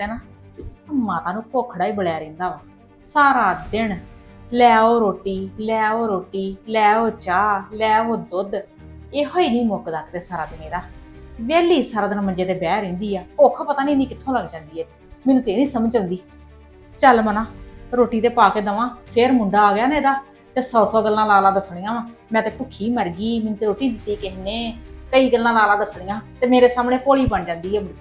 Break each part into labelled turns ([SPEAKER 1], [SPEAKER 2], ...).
[SPEAKER 1] ਤੇ ਨਾ, ਮਾਤਾ ਨੂੰ ਭੁੱਖੜਾ ਹੀ ਬਲਿਆ ਰਹਿੰਦਾ ਵਾ। ਸਾਰਾ ਦਿਨ ਲੈ ਆਓ ਰੋਟੀ, ਲੈ ਆਓ ਰੋਟੀ, ਲੈ ਆਓ ਚਾਹ, ਲੈ ਆਓ ਦੁੱਧ। ਇਹੋ ਹੀ ਨਹੀਂ ਮੁੱਕਦਾ ਕਿਤੇ ਸਾਰਾ ਦਿਨ ਇਹਦਾ। ਵਿਹਲੀ ਸਾਰਾ ਦਿਨ ਮੰਜੇ ਤੇ ਬਹਿ ਰਹਿੰਦੀ ਆ। ਭੁੱਖ ਪਤਾ ਨਹੀਂ ਨਹੀਂ ਕਿੱਥੋਂ ਲੱਗ ਜਾਂਦੀ ਏ। ਮੈਨੂੰ ਤੇ ਇਹ ਨਹੀਂ ਸਮਝ ਆਉਂਦੀ। ਚੱਲ ਮਨਾ, ਰੋਟੀ ਤੇ ਪਾ ਕੇ ਦਵਾਂ, ਫੇਰ ਮੁੰਡਾ ਆ ਗਿਆ ਨਾ ਇਹਦਾ, ਤੇ ਸੌ ਸੌ ਗੱਲਾਂ ਲਾ ਦੱਸਣੀਆਂ ਵਾ। ਮੈਂ ਤੇ ਭੁੱਖੀ ਮਰ ਗਈ, ਮੈਨੂੰ ਤੇ ਰੋਟੀ ਦਿੱਤੀ ਕਿਸ ਨੇ। ਕਈ ਗੱਲਾਂ ਲਾਲਾ ਦੱਸਣੀਆਂ, ਤੇ ਮੇਰੇ ਸਾਹਮਣੇ ਭੋਲੀ ਬਣ ਜਾਂਦੀ ਹੈ ਮੁੜ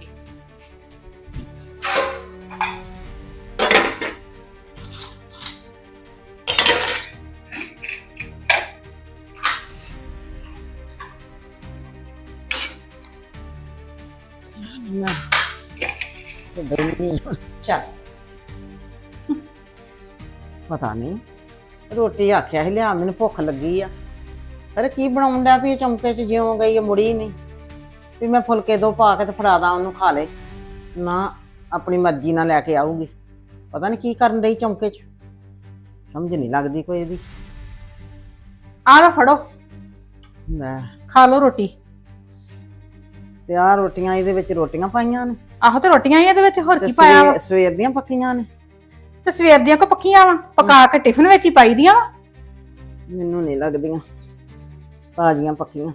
[SPEAKER 1] ਚੱਲ।
[SPEAKER 2] ਪਤਾ ਨਹੀਂ ਰੋਟੀ ਆਖਿਆ ਸੀ ਲਿਆ ਮੈਨੂੰ ਭੁੱਖ ਲੱਗੀ ਆ। ਅਰੇ ਕੀ ਬਣਾਉਣ ਡਿਆ ਵੀ ਇਹ ਚਮਕੇ 'ਚ ਜਿਉਂ ਗਈ ਆ, ਮੁੜੀ ਨਹੀਂ। ਵੀ ਮੈਂ ਫੁਲਕੇ ਦੋ ਪਾ ਕੇ ਤੇ ਫੜਾਦਾ ਉਹਨੂੰ ਖਾ ਲੇ। ਨਾ ਆਪਣੀ ਮਰਜ਼ੀ ਨਾਲ ਲੈ ਕੇ ਆਊਗੀ। ਪਤਾ ਨਹੀਂ ਕੀ ਕਰਨ ਡਈ ਚਮਕੇ 'ਚ। ਸਮਝ ਨਹੀਂ ਲੱਗਦੀ ਕੋਈ ਇਹਦੀ।
[SPEAKER 1] ਆ ਲਓ ਫੜੋ।
[SPEAKER 2] ਲੈ।
[SPEAKER 1] ਖਾ ਲਓ ਰੋਟੀ।
[SPEAKER 2] ਤੇ ਆਹ ਰੋਟੀਆਂ ਇਹਦੇ ਵਿੱਚ ਰੋਟੀਆਂ ਪਾਈਆਂ ਨੇ।
[SPEAKER 1] ਆਹੋ ਤੇ ਰੋਟੀਆਂ ਹੀ ਇਹਦੇ ਵਿੱਚ ਹੋਰ
[SPEAKER 2] ਤੇ
[SPEAKER 1] ਕੀ ਪਾਇਆ ਵਾ?
[SPEAKER 2] ਸਵੇਰ ਸਵੇਰ ਦੀਆਂ ਪੱਕੀਆਂ ਨੇ।
[SPEAKER 1] ਤੇ ਸਵੇਰ ਦੀਆਂ ਕੋ ਪੱਕੀਆਂ ਵਾ? ਪਕਾ ਕੇ ਟਿਫਨ ਵਿੱਚ ਹੀ ਪਾਈ ਦੀਆਂ ਵਾ?
[SPEAKER 2] ਮੈਨੂੰ ਨਹੀਂ ਲੱਗਦੀਆਂ। ਤਾਜ਼ੀਆਂ ਪੱਕੀਆਂ।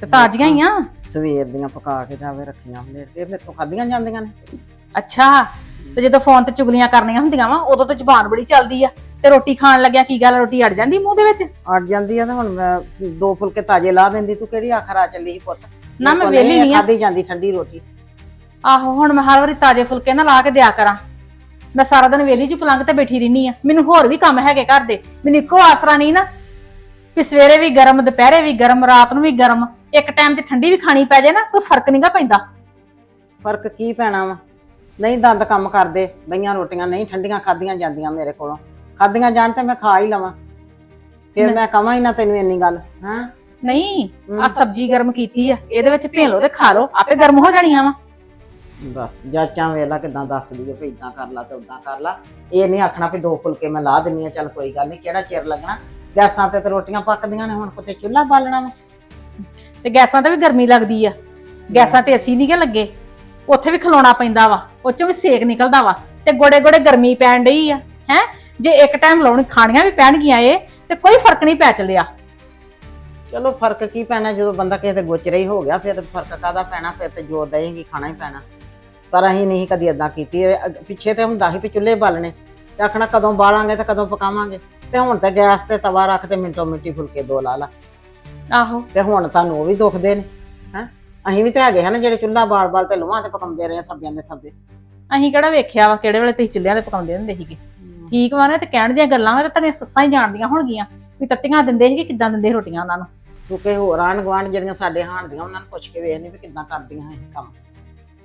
[SPEAKER 1] ਤੇ ਤਾਜ਼ੀਆਂ ਹੀ ਆ?
[SPEAKER 2] ਸਵੇਰ ਦੀਆਂ ਪਕਾ ਕੇ ਜਾਵੇ ਰੱਖੀਆਂ ਹੁੰਦੇ ਤੇ ਮੇਰੇ ਤੋਂ ਖਾਧੀਆਂ ਜਾਂਦੀਆਂ ਨੇ।
[SPEAKER 1] ਅੱਛਾ। ਤੇ ਜਦੋਂ ਫੋਨ ਤੇ ਚੁਗਲੀਆਂ ਕਰਨੀਆਂ ਹੁੰਦੀਆਂ ਵਾ ਉਦੋਂ ਤਾਂ ਜ਼ੁਬਾਨ ਬੜੀ ਚੱਲਦੀ ਆ। ਤੇ ਰੋਟੀ ਖਾਣ ਲੱਗਿਆ ਕੀ ਗੱਲ ਰੋਟੀ ਅੜ ਜਾਂਦੀ ਮੂੰਹ ਦੇ ਵਿੱਚ?
[SPEAKER 2] ਅੜ ਜਾਂਦੀ ਆ ਤੇ ਹੁਣ ਮੈਂ ਦੋ ਫੁਲਕੇ ਤਾਜੇ ਲਾ ਦਿੰਦੀ ਤੂੰ ਕਿਹੜੀ ਆਖਰ ਆ ਚੱਲੀ ਸੀ ਪੁੱਤ?
[SPEAKER 1] ਨਾ ਮੈਂ ਵਿਹਲੀ ਨਹੀਂ ਆ।
[SPEAKER 2] ਖਾਧੀ ਜਾਂਦੀ ਠੰਡੀ ਰੋਟੀ।
[SPEAKER 1] ਆਹੋ ਹੁਣ ਮੈਂ ਹਰ ਵਾਰੀ ਤਾਜ਼ੇ ਫੁਲਕੇ ਨਾ ਲਾ ਕੇ ਦਿਆ ਕਰਾਂ। ਮੈਂ ਸਾਰਾ ਦਿਨ ਵੇਲੀ ਚ ਪਲੰਗ ਤੇ ਬੈਠੀ ਰਹਿਨੀ ਆ। ਮੈਨੂੰ ਹੋਰ ਵੀ ਕੰਮ ਹੈਗੇ ਘਰ ਦੇ। ਮੈਨੂੰ ਇੱਕੋ ਆਸਰਾ ਨਹੀਂ ਨਾ ਵੀ ਸਵੇਰੇ ਵੀ ਗਰਮ ਦੁਪਹਿਰੇ ਵੀ ਗਰਮ ਰਾਤ ਨੂੰ ਵੀ ਗਰਮ। ਇੱਕ ਟਾਈਮ ਤੇ ਠੰਡੀ ਵੀ ਖਾਣੀ ਪੈ ਜਾਏ ਨਾ ਕੋਈ ਫ਼ਰਕ ਨਹੀਂਗਾ ਪੈਂਦਾ।
[SPEAKER 2] ਫ਼ਰਕ ਕੀ ਪੈਣਾ ਵਾ? ਨਹੀਂ ਦੰਦ ਕੰਮ ਕਰਦੇ ਬਈਆਂ ਰੋਟੀਆਂ ਨਹੀਂ ਠੰਡੀਆਂ ਖਾਧੀਆਂ ਜਾਂਦੀਆਂ ਮੇਰੇ ਕੋਲੋਂ। ਖਾਧੀਆਂ ਜਾਣ ਤੇ ਮੈਂ ਖਾ ਹੀ ਲਵਾਂ। ਫਿਰ ਮੈਂ ਕਵਾਂ ਹੀ ਨਾ ਤੈਨੂੰ ਇੰਨੀ ਗੱਲ ਹਾਂ?
[SPEAKER 1] ਨਹੀਂ। ਆ ਸਬਜ਼ੀ ਗਰਮ ਕੀਤੀ ਆ ਇਹਦੇ ਵਿੱਚ ਭੇਂ ਲਓ ਤੇ ਖਾ ਲਓ ਆਪੇ ਗਰਮ ਹੋ ਜਾਣੀਆਂ ਵਾ।
[SPEAKER 2] ਬਸ ਜਾਚਾਂ ਵੇਲਾ ਕਿਦਾਂ ਦੱਸਦੀ ਆ ਵੀ ਇਦਾਂ ਕਰ ਲਾ ਤੇ ਉਦਾਂ ਕਰ ਲਾ। ਇਹ ਨਹੀਂ ਆਖਣਾ ਵੀ ਦੋ ਫੁਲਕੇ ਮੈਂ ਲਾ ਦਿੰਨੀ ਆ ਚੱਲ ਕੋਈ ਗੱਲ ਨਹੀਂ ਕਿਹੜਾ ਚਿਰ ਲੱਗਣਾ? ਗੈਸਾਂ ਤੇ ਤੇ ਰੋਟੀਆਂ ਪੱਕਦੀਆਂ ਨੇ ਹੁਣ ਕਿਤੇ ਚੁੱਲ੍ਹਾ ਬਾਲਣਾ ਵਾ।
[SPEAKER 1] ਤੇ ਗੈਸਾਂ ਤੇ ਵੀ ਗਰਮੀ ਲੱਗਦੀ ਆ। ਗੈਸਾਂ ਤੇ ਅਸੀਂ ਨਹੀਂਗੇ ਲੱਗੇ ਉੱਥੇ ਵੀ ਖਲੋਣਾ ਪੈਂਦਾ ਵਾ ਉਹ ਚੋਂ ਵੀ ਸੇਕ ਨਿਕਲਦਾ ਵਾ ਤੇ ਗੋੜੇ ਗੋੜੇ ਗਰਮੀ ਪੈਣ ਡਈ ਆ ਹੈ? ਜੇ ਇੱਕ ਟਾਈਮ ਲਾਉਣੀ ਖਾਣੀਆਂ ਵੀ ਪੈਣਗੀਆਂ ਏ ਤੇ ਕੋਈ ਫ਼ਰਕ ਨਹੀਂ ਪੈ ਚੱਲਿਆ।
[SPEAKER 2] ਚਲੋ ਫ਼ਰਕ ਕੀ ਪੈਣਾ ਜਦੋਂ ਬੰਦਾ ਕਿਸੇ ਦੇ ਗੋਚਰੇ ਹੀ ਹੋ ਗਿਆ ਫਿਰ ਫ਼ਰਕ ਕਾਦਾ ਪੈਣਾ ਫਿਰ ਤੇ ਜੋ ਦੇਏਗੀ ਖਾਣਾ ਹੀ ਪੈਣਾ। ਪਰ ਅਸੀਂ ਨਹੀਂ ਕਦੀ ਇਦਾਂ ਕੀਤੀ। ਇਹ ਪਿੱਛੇ ਤੇ ਹੁੰਦਾ ਸੀ ਵੀ ਚੁੱਲ੍ਹੇ ਬਾਲਣੇ ਤੇ ਆਖਣਾ ਕਦੋਂ ਬਾਲਾਂਗੇ ਤੇ ਕਦੋਂ ਪਕਾਵਾਂਗੇ। ਤੇ ਹੁਣ ਤੇ ਗੈਸ ਤੇ ਤਵਾ ਰੱਖ ਤੇ ਮਿੰਟੋ ਮਿੰਟੀ ਫੁਲਕੇ ਦੋ ਲਾ ਲਾ।
[SPEAKER 1] ਆਹੋ।
[SPEAKER 2] ਤੇ ਹੁਣ ਤੁਹਾਨੂੰ ਉਹ ਵੀ ਦੁਖਦੇ ਨੇ ਹੈ? ਅਸੀਂ ਵੀ ਤੇ ਹੈਗੇ ਹਨ ਜਿਹੜੇ ਚੁੱਲ੍ਹਾ ਬਾਲ ਬਾਲ ਤੇ ਲੋਹਾਂ ਤੇ ਪਕਾਉਂਦੇ ਰਹੇ ਆ ਥੱਬਿਆਂ ਦੇ ਥੱਬੇ।
[SPEAKER 1] ਅਸੀਂ ਕਿਹੜਾ ਵੇਖਿਆ ਵਾ ਕਿਹੜੇ ਵੇਲੇ ਤੁਸੀਂ ਚੁੱਲ੍ਹਿਆਂ ਤੇ ਪਕਾਉਂਦੇ ਹੁੰਦੇ ਸੀਗੇ? ਠੀਕ ਵਾ ਨਾ ਤੇ ਕਹਿਣ ਦੀਆਂ ਗੱਲਾਂ ਵਾ ਤੇ ਸੱਸਾਂ ਹੀ ਜਾਣਦੀਆਂ ਹੋਣਗੀਆਂ ਵੀ ਤੱਤੀਆਂ ਦਿੰਦੇ ਸੀਗੇ ਕਿੱਦਾਂ ਦਿੰਦੇ ਸੀ ਰੋਟੀਆਂ ਉਹਨਾਂ ਨੂੰ।
[SPEAKER 2] ਤੂੰ ਕਿ ਹੋਰ ਆਣ ਗਵਾਂਢ ਜਿਹੜੀਆਂ ਸਾਡੇ ਹਾਣ ਦੀਆਂ ਉਹਨਾਂ ਨੂੰ ਪੁੱਛ ਕੇ ਵੇਖਨੀ ਵੀ ਕਿੱਦਾਂ ਕਰਦੀਆਂ ਇਹ ਕੰਮ।